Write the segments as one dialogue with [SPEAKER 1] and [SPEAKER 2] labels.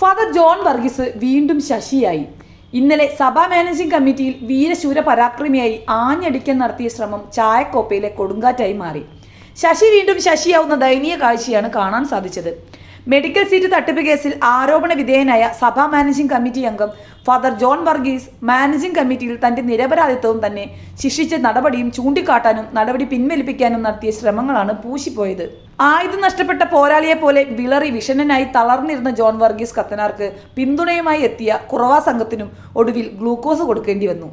[SPEAKER 1] Father John Varghese വീണ്ടും ശശിയായി. ഇന്നലെ സഭാ മാനേജിംഗ് കമ്മിറ്റിയിൽ വീരശൂര പരാക്രമിയായി ആഞ്ഞടിക്കാൻ നടത്തിയ ശ്രമം ചായക്കോപ്പയിലെ കൊടുങ്കാറ്റായി മാറി. ശശി വീണ്ടും ശശിയാവുന്ന ദയനീയ കാഴ്ചയാണ് കാണാൻ സാധിച്ചത്. മെഡിക്കൽ സീറ്റ് തട്ടിപ്പ് കേസിൽ ആരോപണ വിധേയനായ സഭാ മാനേജിംഗ് കമ്മിറ്റി അംഗം ഫാദർ ജോൺ വർഗീസ് മാനേജിംഗ് കമ്മിറ്റിയിൽ തന്റെ നിരപരാധിത്വവും തന്നെ ശിക്ഷിച്ച നടപടിയും ചൂണ്ടിക്കാട്ടാനും നടപടി പിൻവലിപ്പിക്കാനും നടത്തിയ ശ്രമങ്ങളാണ് പൂശിപ്പോയത്. ആയുധം നഷ്ടപ്പെട്ട പോരാളിയെ പോലെ വിളറി വിഷണനായി തളർന്നിരുന്ന ജോൺ വർഗീസ് കത്തനാർക്ക് പിന്തുണയുമായി എത്തിയ കുറവാ സംഘത്തിനും ഒടുവിൽ ഗ്ലൂക്കോസ് കൊടുക്കേണ്ടി വന്നു.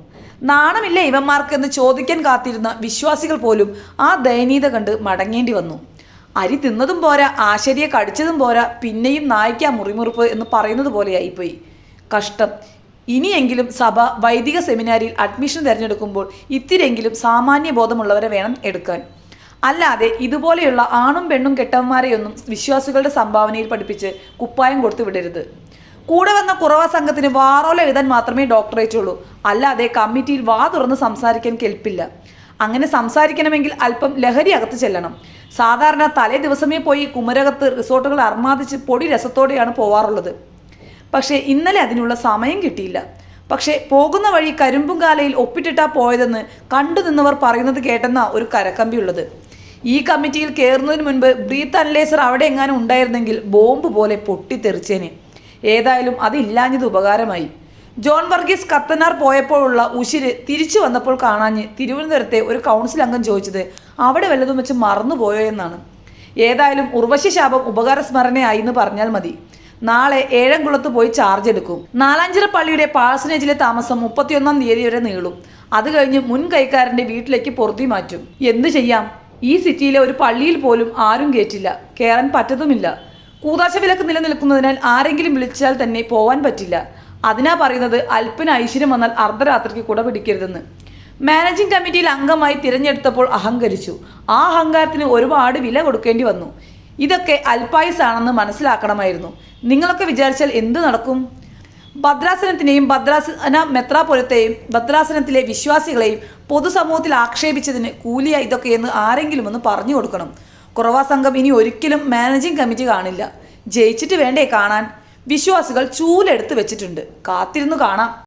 [SPEAKER 1] നാണമില്ല ഇവന്മാർക്ക് എന്ന് ചോദിക്കാൻ കാത്തിരുന്ന വിശ്വാസികൾ പോലും ആ ദയനീയത കണ്ട് മടങ്ങേണ്ടി വന്നു. അരി തിന്നതും പോരാ ആശരിയെ കടിച്ചതും പോരാ പിന്നെയും നായ്ക്കാ മുറിമുറിപ്പ് എന്ന് പറയുന്നത് പോലെയായിപ്പോയി. കഷ്ടം. ഇനിയെങ്കിലും സഭ വൈദിക സെമിനാരിയിൽ അഡ്മിഷൻ തിരഞ്ഞെടുക്കുമ്പോൾ ഇത്തിരിയെങ്കിലും സാമാന്യ ബോധമുള്ളവരെ വേണം എടുക്കാൻ. അല്ലാതെ ഇതുപോലെയുള്ള ആണും പെണ്ണും കെട്ടവന്മാരെയൊന്നും വിശ്വാസികളുടെ സംഭാവനയിൽ പഠിപ്പിച്ച് കുപ്പായം കൊടുത്തു വിടരുത്. കൂടെ വന്ന കുറവ സംഘത്തിന് വാറോല എഴുതാൻ മാത്രമേ ഡോക്ടറേറ്റ് ഉള്ളൂ അല്ലാതെ കമ്മിറ്റിയിൽ വാ തുറന്ന് സംസാരിക്കാൻ കെൽപ്പില്ല. അങ്ങനെ സംസാരിക്കണമെങ്കിൽ അല്പം ലഹരി അകത്ത് ചെല്ലണം. സാധാരണ തലേ ദിവസമേ പോയി കുമരകത്ത് റിസോർട്ടുകൾ അർമാദിച്ച് പൊടി രസത്തോടെയാണ് പോവാറുള്ളത്. പക്ഷേ ഇന്നലെ അതിനുള്ള സമയം കിട്ടിയില്ല. പക്ഷേ പോകുന്ന വഴി കരിമ്പുംകാലയിൽ ഒപ്പിട്ടിട്ടാ പോയതെന്ന് കണ്ടു നിന്നവർ പറയുന്നത് കേട്ടെന്ന ഒരു കരക്കമ്പിയുള്ളത് ഈ കമ്മിറ്റിയിൽ കയറുന്നതിന് മുൻപ് ബ്രീത്ത് അനലൈസർ അവിടെ എങ്ങാനും ഉണ്ടായിരുന്നെങ്കിൽ ബോംബ് പോലെ പൊട്ടിത്തെറിച്ചേനെ. ഏതായാലും അതില്ലാഞ്ഞത് ഉപകാരമായി. ജോൺ വർഗീസ് കത്തനാർ പോയപ്പോഴുള്ള ഉശിര് തിരിച്ചു വന്നപ്പോൾ കാണാഞ്ഞ് തിരുവനന്തപുരത്തെ ഒരു കൗൺസിൽ അംഗം ചോദിച്ചത് അവിടെ വല്ലതും വെച്ച് മറന്നുപോയോ എന്നാണ്. ഏതായാലും ഉർവശി ശാപം ഉപകാരസ്മരണയായി എന്ന് പറഞ്ഞാൽ മതി. നാളെ ഏഴംകുളത്ത് പോയി ചാർജ് എടുക്കും. നാലാഞ്ചിറ പള്ളിയുടെ പാഴ്സനേജിലെ താമസം മുപ്പത്തിയൊന്നാം തീയതി വരെ നീളും. അത് കഴിഞ്ഞ് മുൻ കൈക്കാരന്റെ വീട്ടിലേക്ക് പൊറുതി മാറ്റും. എന്തു ചെയ്യാം? ഈ സിറ്റിയിലെ ഒരു പള്ളിയിൽ പോലും ആരും കേറ്റില്ല. കയറാൻ പറ്റതുമില്ല. കൂതാശ വിലക്ക് നിലനിൽക്കുന്നതിനാൽ ആരെങ്കിലും വിളിച്ചാൽ തന്നെ പോവാൻ പറ്റില്ല. അതിനാ പറയുന്നത് അല്പന ഐശ്വര്യം വന്നാൽ അർദ്ധരാത്രിക്ക് കൂടെ പിടിക്കരുതെന്ന്. മാനേജിംഗ് കമ്മിറ്റിയിൽ അംഗമായി തിരഞ്ഞെടുത്തപ്പോൾ അഹങ്കരിച്ചു. ആ അഹങ്കാരത്തിന് ഒരുപാട് വില കൊടുക്കേണ്ടി വന്നു. ഇതൊക്കെ അല്പായുസാണെന്ന് മനസ്സിലാക്കണമായിരുന്നു. നിങ്ങളൊക്കെ വിചാരിച്ചാൽ എന്ത് നടക്കും? ഭദ്രാസനത്തിനെയും ഭദ്രാസന മെത്രാപുരത്തെയും ഭദ്രാസനത്തിലെ വിശ്വാസികളെയും പൊതുസമൂഹത്തിൽ ആക്ഷേപിച്ചതിന് കൂലിയ ഇതൊക്കെയെന്ന് ആരെങ്കിലും ഒന്ന് പറഞ്ഞു കൊടുക്കണം. കുറവാ സംഘം ഇനി ഒരിക്കലും മാനേജിംഗ് കമ്മിറ്റി കാണില്ല. ജയിച്ചിട്ട് വേണ്ടേ കാണാൻ. വിശ്വാസികൾ ചൂലെടുത്ത് വെച്ചിട്ടുണ്ട്. കാത്തിരുന്നു കാണാം.